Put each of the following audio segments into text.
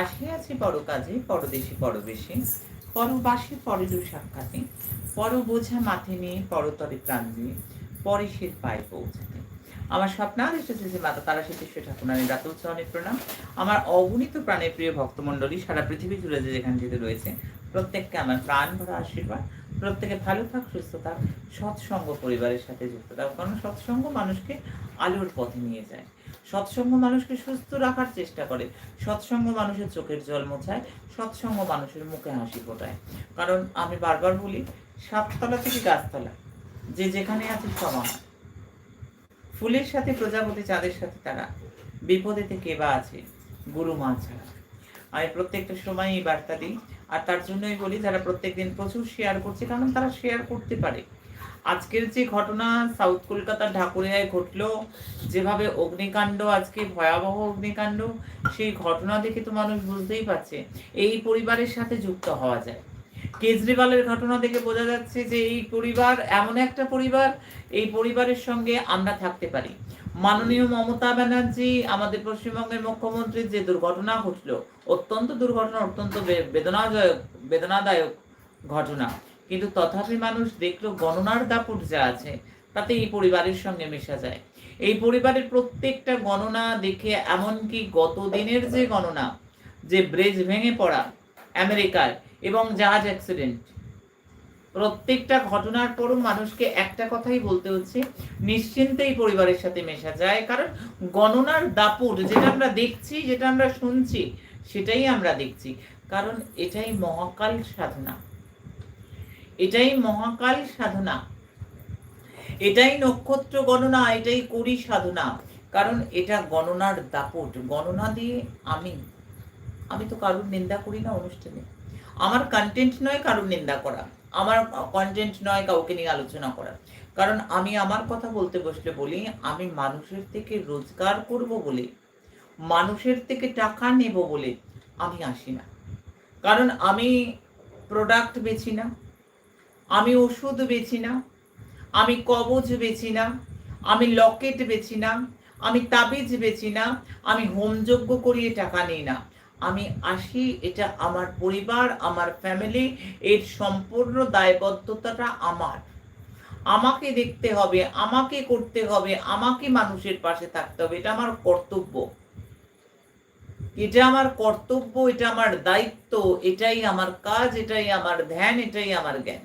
আসিয়াছি পর কাজে পরদেশে পরবেশে, পরবাসে পরেরও সাক্ষাতে পর বোঝা মাথে নিয়ে পরতরে প্রাণ দিয়ে পরেশের পায়ে পৌঁছাতে। আমার স্বপ্নার এসেছে যে মাতা তারা সিদ্ধেশ্বর ঠাকুরানীর চরণের প্রণাম। আমার অগণিত প্রাণের প্রিয় ভক্তমণ্ডলী সারা পৃথিবী জুড়ে যে যেখান থেকে রয়েছে, প্রত্যেককে আমার প্রাণ ভরা আশীর্বাদ, প্রত্যেকে ভালো থাক, সুস্থ থাক, সৎসঙ্গ পরিবারের সাথে যুক্ত থাক, কারণ সৎসঙ্গ মানুষকে আলোর পথে নিয়ে যায়। সৎসঙ্গ মানুষকে সুস্থ রাখার চেষ্টা করে। সৎসঙ্গ মানুষের চোখের জল মোছায়, সৎসঙ্গ মানুষের মুখে হাসি ফোটায়। কারণ আমি বারবার বলি, সাততলা থেকে গাছতলা, যে যেখানে আছে সমান। ফুলের সাথে প্রজাপতি, চাঁদের সাথে তারা। বিপদেতে কে বা আছে? গুরু মা ছাড়া। আমি প্রত্যেকটা সময় এই বার্তা দিই। আর তার জন্যই বলি, যারা প্রত্যেকদিন প্রচুর শেয়ার করছে, কারণ তারা শেয়ার করতে পারে। আজকের যে ঘটনা, সাউথ কলকাতার ঢাকুরিয়ায় ঘটলো, যেভাবে অগ্নিকাণ্ড, আজকে ভয়াবহ অগ্নিকাণ্ড, সেই ঘটনা দেখে তো মানুষ বুঝতেই পারছে। এই পরিবারের সাথে যুক্ত হওয়া যায়। কেজরিওয়ালের ঘটনা দেখে বোঝা যাচ্ছে যে এই পরিবার এমন একটা পরিবার, এই পরিবারের সঙ্গে আমরা থাকতে পারি। মাননীয় মমতা ব্যানার্জি, আমাদের পশ্চিমবঙ্গের মুখ্যমন্ত্রীর যে দুর্ঘটনা ঘটলো, অত্যন্ত দুর্ঘটনা, অত্যন্ত বেদনাদায়ক বেদনাদায়ক ঘটনা। কিন্তু তথাপি মানুষ দেখল গণনার দাপুট যা আছে, তাতে এই পরিবারের সঙ্গে মেশা যায়। এই পরিবারের প্রত্যেকটা গণনা দেখে এমনকি গত দিনের যে গণনা, যে ব্রিজ ভেঙে পড়া আমেরিকার এবং জাহাজ অ্যাক্সিডেন্ট, প্রত্যেকটা ঘটনার পরও মানুষকে একটা কথাই বলতে হচ্ছে নিশ্চিন্তে এই পরিবারের সাথে মেশা যায়। কারণ গণনার দাপুট যেটা আমরা দেখছি, যেটা আমরা শুনছি, সেটাই আমরা দেখছি। কারণ এটাই মহাকাল সাধনা। এটাই মহাকাল সাধনা। এটাই নক্ষত্র গণনা, এটাই করি সাধনা। কারণ এটা গণনার দাপট, গণনা দিয়ে আমি আমি তো কারুর নিন্দা করি না অনুষ্ঠানে। আমার কন্টেন্ট নয় কারুর নিন্দা করা। আমার কন্টেন্ট নয় কাউকে নিয়ে আলোচনা করা। কারণ আমি আমার কথা বলতে বসলে বলি, আমি মানুষের থেকে রোজগার করব বলে, মানুষের থেকে টাকা নেব বলে আমি আসি না। কারণ আমি প্রোডাক্ট বেচি না। আমি ওষুধ বেচি না, আমি কবজ বেচি না, আমি লকেট বেচি না, আমি তাবিজ বেচি না, আমি হোমযজ্ঞ করিয়ে টাকা নিই না। আমি আসি, এটা আমার পরিবার, আমার ফ্যামিলি এর সম্পূর্ণ দায়বদ্ধতাটা আমার। আমাকে দেখতে হবে, আমাকে করতে হবে, আমাকে মানুষের পাশে থাকতে হবে, এটা আমার কর্তব্য। এটা আমার কর্তব্য, এটা আমার দায়িত্ব, এটাই আমার কাজ, এটাই আমার ধ্যান, এটাই আমার জ্ঞান।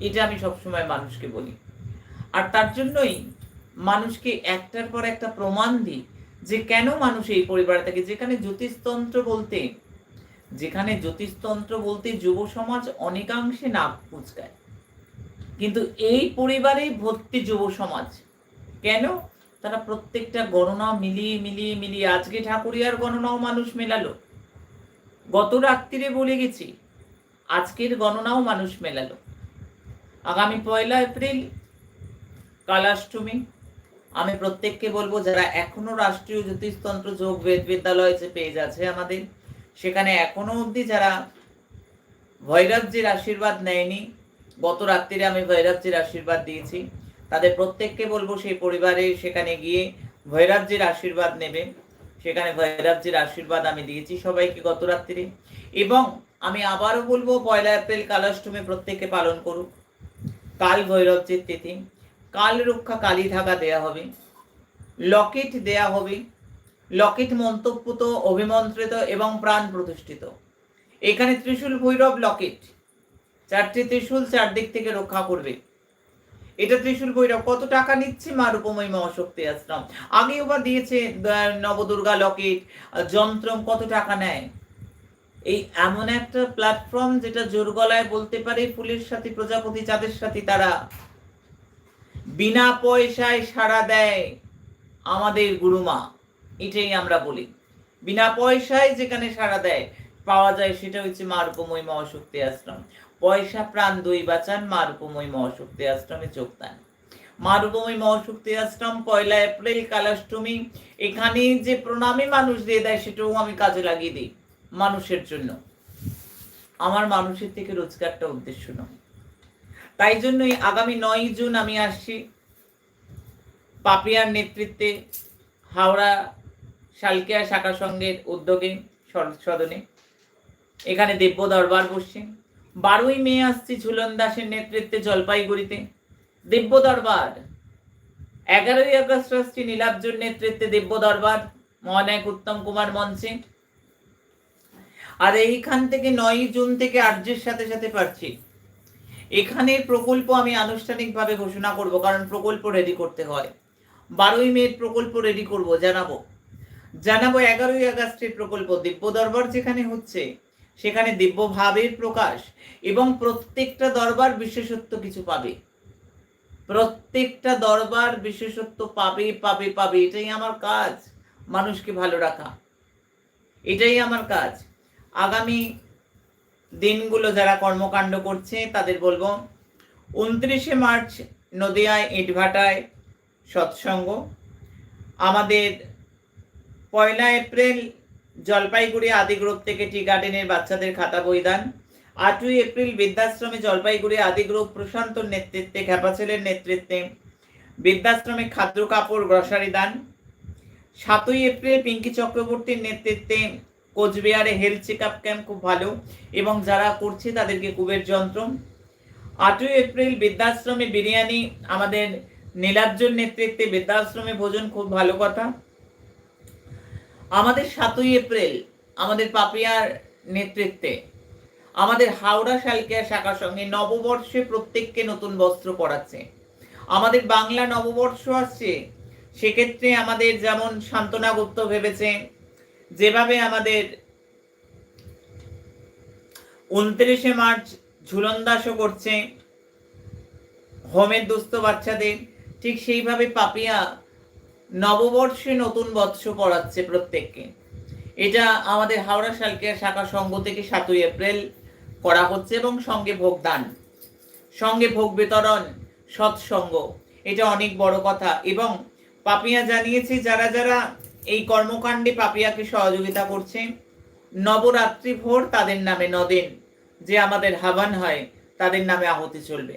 এটা আমি সবসময় মানুষকে বলি। আর তার জন্যই মানুষকে একটার পর একটা প্রমাণ দিই যে কেন মানুষ এই পরিবারে থাকে। যেখানে জ্যোতিষতন্ত্র বলতে, যেখানে জ্যোতিষতন্ত্র বলতে যুব সমাজ অনেকাংশে নাক কুচকায়। কিন্তু এই পরিবারেই ভর্তি যুব সমাজ। কেন? তারা প্রত্যেকটা গণনা মিলিয়ে মিলিয়ে মিলিয়ে আজকে ঠাকুরিয়ার গণনাও মানুষ মেলালো। গত রাত্রিরে বলে গেছি, আজকের গণনাও মানুষ মেলালো। আগামী পয়লা এপ্রিল, কালাষ্টমী। আমি প্রত্যেককে বলব, যারা এখনও রাষ্ট্রীয় জ্যোতিষতন্ত্র যোগ বেদ বিদ্যালয় যে পেজ আছে আমাদের, সেখানে এখনও অবধি যারা ভৈরবজির আশীর্বাদ নেয়নি, গত রাত্রিরে আমি ভৈরবজির আশীর্বাদ দিয়েছি। তাদের প্রত্যেককে বলব, সেই পরিবারে সেখানে গিয়ে ভৈরবজির আশীর্বাদ নেবে। সেখানে ভৈরবজির আশীর্বাদ আমি দিয়েছি সবাইকে গত রাত্রিরে। এবং আমি আবারও বলব, পয়লা এপ্রিল, কালাষ্টমী প্রত্যেকে পালন করুক। কাল ভৈরবজির তিথি। কাল রক্ষা কালী ধাগা দেয়া হবে। লকেট দেয়া হবে। লকেট মন্তব্যত অভিমন্ত্রিত এবং প্রাণ প্রতিষ্ঠিত। এখানে ত্রিশূল ভৈরব লকেট। চারটি ত্রিশূল চারদিক থেকে রক্ষা করবে। এটা ত্রিশূল ভৈরব। কত টাকা নিচ্ছে? মা রূপময়ী মহাশক্তি আশ্রম। আগেও বা দিয়েছে নবদুর্গা লকেট। যন্ত্রম কত টাকা নেয়? এই এমন একটা প্ল্যাটফর্ম যেটা জোর গলায় বলতে পারে ফুলের সাথে, প্রজাপতি চাঁদের সাথে তারা বিনা পয়সায় সাড়া দেয় আমাদের গুরুমা, এটাই আমরা বলি। বিনা পয়সায় যেখানে সাড়া দেয়, পাওয়া যায় সেটা হচ্ছে মা রূপময়ী মহাশক্তি আশ্রম। পয়সা প্রাণ দুই বাঁচান মা রূপময়ী মহাশক্তি আশ্রমে যোগদান মা রূপময়ী মহাশক্তি আশ্রম, পয়লা এপ্রিল, কালাষ্টমী, এখানে যে প্রণামী মানুষ দিয়ে দেয়, সেটাও আমি কাজে লাগিয়ে দিই। মানুষের জন্য। আমার মানুষের থেকে রোজগারটা উদ্দেশ্য নয়। তাই জন্যই আগামী নয় জুন আমি আসছি পাপিয়ার নেতৃত্বে হাওড়া শালকিয়া শাখা সংঘের উদ্যোগে সদনে। এখানে দিব্য দরবার বসছে। বারোই মে আসছে ঝুলন দাসের নেতৃত্বে জলপাইগুড়িতে। দিব্য দরবার। এগারোই আগস্ট আসছি নীলাব্জুর নেতৃত্বে দিব্য দরবার। মহানায়ক উত্তম কুমার মঞ্চে। আর এইখান থেকে নয় জুন থেকে আর্যের সাথে সাথে পারছি। এখানের প্রকল্প আমি আনুষ্ঠানিকভাবে ঘোষণা করব, কারণ প্রকল্প রেডি করতে হয়। বারোই মে প্রকল্প রেডি করব, জানাব। জানাব এগারোই আগস্টের প্রকল্প, দিব্য দরবার যেখানে হচ্ছে, সেখানে দিব্য ভাবের প্রকাশ এবং প্রত্যেকটা দরবার বিশেষত্ব কিছু পাবে। প্রত্যেকটা দরবার বিশেষত্ব পাবে পাবে পাবে, এটাই আমার কাজ। মানুষকে ভালো রাখা। এটাই আমার কাজ। আগামী দিনগুলো যারা কর্মকাণ্ড করছে, তাদের বলব, উনত্রিশে মার্চ নদিয়ায় ইটভাটায় সৎসঙ্গ। আমাদের পয়লা এপ্রিল জলপাইগুড়ি আদি গ্রুপ থেকে টি গার্ডেনের বাচ্চাদের খাতা বই দান আটই এপ্রিল বৃদ্ধাশ্রমে জলপাইগুড়ি আদি গ্রুপ প্রশান্তর নেতৃত্বে খ্যাপাছেলের নেতৃত্বে বৃদ্ধাশ্রমে খাদ্য কাপড়, গ্রসারি দান। সাতই এপ্রিল পিঙ্কি চক্রবর্তীর নেতৃত্বে কোচবিহারে হেলথ চেক আপ ক্যাম্প খুব ভালো এবং যারা করছে তাদেরকে কুবের যন্ত্র। আটই এপ্রিল বৃদ্ধাশ্রমে বিরিয়ানি আমাদের নীলাব্জর নেতৃত্বে বৃদ্ধাশ্রমে ভোজন খুব ভালো কথা। আমাদের সাতই এপ্রিল আমাদের পাপিয়ার নেতৃত্বে আমাদের হাওড়া শালকিয়া শাখার সঙ্গে নববর্ষে প্রত্যেককে নতুন বস্ত্র পরাচ্ছে। আমাদের বাংলা নববর্ষ আসছে, সেক্ষেত্রে আমাদের যেমন সান্ত্বনা গুপ্ত ভেবেছে যেভাবে আমাদের উনত্রিশে মার্চ ঝুলন্দাসও করছে, হোমের দুস্থ বাচ্চাদের, ঠিক সেইভাবে পাপিয়া নববর্ষে নতুন বৎস পড়াচ্ছে প্রত্যেককে। এটা আমাদের হাওড়া শালকিয়া শাখা সংঘ থেকে সাতই এপ্রিল করা হচ্ছে এবং সঙ্গে ভোগদান, সঙ্গে ভোগ বিতরণ, সৎসঙ্গ, এটা অনেক বড় কথা। এবং পাপিয়া জানিয়েছে, যারা যারা এই কর্মকাণ্ডে পাপিয়াকে সহযোগিতা করছে। নবরাত্রি ভোর তাদের নামে নদেন, যে আমাদের হাবান হয়, তাদের নামে আহতি চলবে।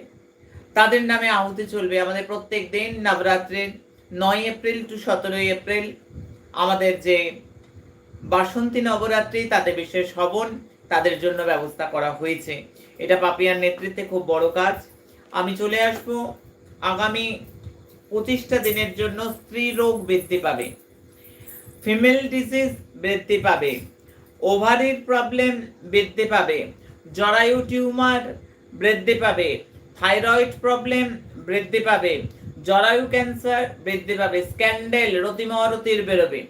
তাদের নামে আহুতি চলবে আমাদের প্রত্যেক দিন নবরাত্রির নয় এপ্রিল টু সতেরোই এপ্রিল। আমাদের যে বাসন্তী নবরাত্রি, তাতে বিশেষ হবন, তাদের জন্য ব্যবস্থা করা হয়েছে। এটা পাপিয়ার নেতৃত্বে খুব বড় কাজ। আমি চলে আসব আগামী পঁচিশটা দিনের জন্য স্ত্রী রোগ বৃদ্ধি পাবে। ফিমেল ডিজিজ বৃদ্ধি পাবে, ওভারির প্রবলেম বৃদ্ধি পাবে, জরায়ু টিউমার বৃদ্ধি পাবে, থাইরয়েড প্রবলেম বৃদ্ধি পাবে, জরায়ু ক্যান্সার বৃদ্ধি পাবে, স্ক্যান্ডেল রতিমরতির বেরোবে।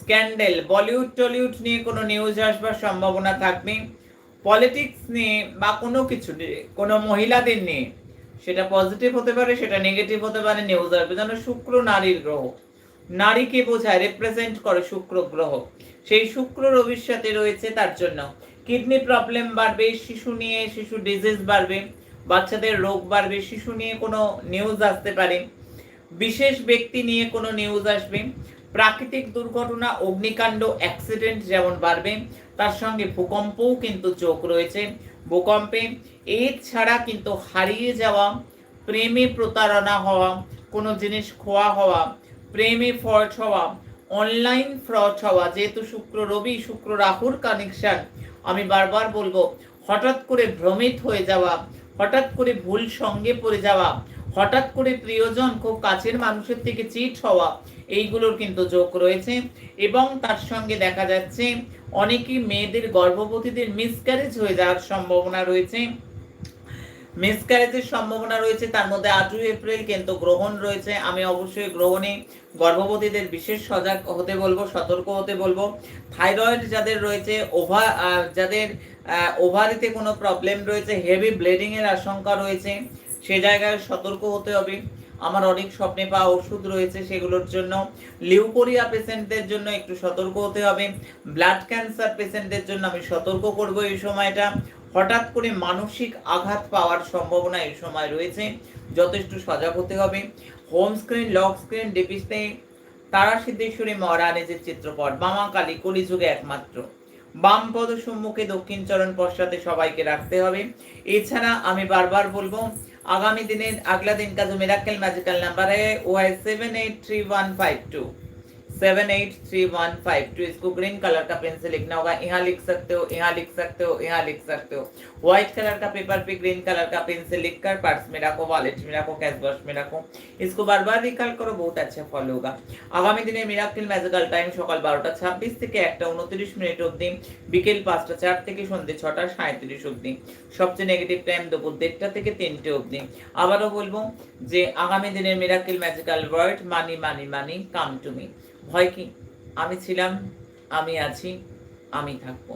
স্ক্যান্ডেল, বলিউড টলিউড নিয়ে কোনো নিউজ আসবার সম্ভাবনা থাকবে, পলিটিক্স নিয়ে বা কোনো কিছু নিয়ে, কোনো মহিলাদের নিয়ে, সেটা পজিটিভ হতে পারে, সেটা নেগেটিভ হতে পারে, নিউজ আসবে, যেন শুক্র নারীর গ্রহ। নারীকে বোঝায় রিপ্রেজেন্ট করে শুক্র গ্রহ। সেই শুক্র রবির রয়েছে তার জন্য কিডনি প্রবলেম বাড়বে, শিশু নিয়ে শিশু ডিজিজ বাড়বে, বাচ্চাদের রোগ বাড়বে, শিশু নিয়ে কোনো নিউজ আসতে পারে, বিশেষ ব্যক্তি নিয়ে কোনো নিউজ আসবে, প্রাকৃতিক দুর্ঘটনা, অগ্নিকাণ্ড অ্যাক্সিডেন্ট যেমন বাড়বে, তার সঙ্গে ভূকম্পও কিন্তু যোগ রয়েছে। ভূকম্পে এছাড়া কিন্তু হারিয়ে যাওয়া, প্রেমে প্রতারণা হওয়া, কোনো জিনিস খোয়া হওয়া প্রেমে ফল্ট হওয়া অনলাইন ফ্রড হওয়া যেহেতু শুক্র রবি, শুক্র রাহুর কানেকশন আমি বারবার বলব, হঠাৎ করে ভ্রমিত হয়ে যাওয়া, হঠাৎ করে ভুল সঙ্গে পড়ে যাওয়া, হঠাৎ করে প্রিয়জন খুব কাছের মানুষের থেকে চিট হওয়া, এইগুলোর কিন্তু যোগ রয়েছে। এবং তার সঙ্গে দেখা যাচ্ছে, অনেকই মেয়েদের গর্ভবতীদের মিসক্যারেজ হয়ে যাওয়ার সম্ভাবনা রয়েছে। মিসক্যারেজের সম্ভাবনা রয়েছে, তার মধ্যে আটই এপ্রিল কিন্তু গ্রহণ রয়েছে। আমি অবশ্যই গ্রহণে, গর্ভবতীদের বিশেষ সজাগ হতে বলব, সতর্ক হতে বলব। থাইরয়েড যাদের রয়েছে ওভার যাদের ওভারিতে কোনো প্রবলেম রয়েছে, হেভি ব্লিডিং এর আশঙ্কা রয়েছে, সে জায়গায় সতর্ক হতে হবে। আমার অনেক স্বপ্নে পাওয়া ওষুধ রয়েছে সেগুলোর জন্য। লিউকোরিয়া পেশেন্টদের জন্য একটু সতর্ক হতে হবে। ব্লাড ক্যান্সার পেশেন্টদের জন্য আমি সতর্ক করব এই সময়টা। হঠাৎ করে মানসিক আঘাত পাওয়ার সম্ভাবনা এই সময় রয়েছে। যথেষ্ট সজাগ হতে হবে। হোম স্ক্রিন লক স্ক্রিন ডিপিসে তারা সিদ্ধেশ্বরী মহারানীজের চিত্রপট মামা কালী কলিযুগে একমাত্র। বাম পদ সম্মুখে দক্ষিণ চরণ পশ্চাতে সবাইকে রাখতে হবে। এছাড়া আমি বারবার বলব, আগামী দিনের আগলা দিন কাজ miracle magical number Y seven eight three one five two. seven eight three one five two इसको ग्रीन कलर का पेन से लिखना होगा यहाँ लिख सकते हो यहाँ लिख सकते हो यहाँ लिख सकते हो व्हाइट कलर का पेपर पे ग्रीन कलर का पेन से लिख कर पर्स में रखो वॉलेट में रखो कैश बॉक्स में रखो इसको बार बार रिकॉल करो बहुत अच्छा फल होगा আগামী দিনে মিরাক্কেল ম্যাজিক্যাল টাইম সকাল বারোটা ছাব্বিশ থেকে একটা উনত্রিশ মিনিট অবধি বিকেল পাঁচটা চার থেকে সন্ধ্যে ছটা সাঁত্রিশ অবধি সবচেয়ে নেগেটিভ টাইম দুপুর দেড়টা থেকে তিনটে অবধি আবারও বলবো যে আগামী দিনের miracle magical word money money money come to me ভয় কি? আমি ছিলাম আমি আছি আমি থাকব।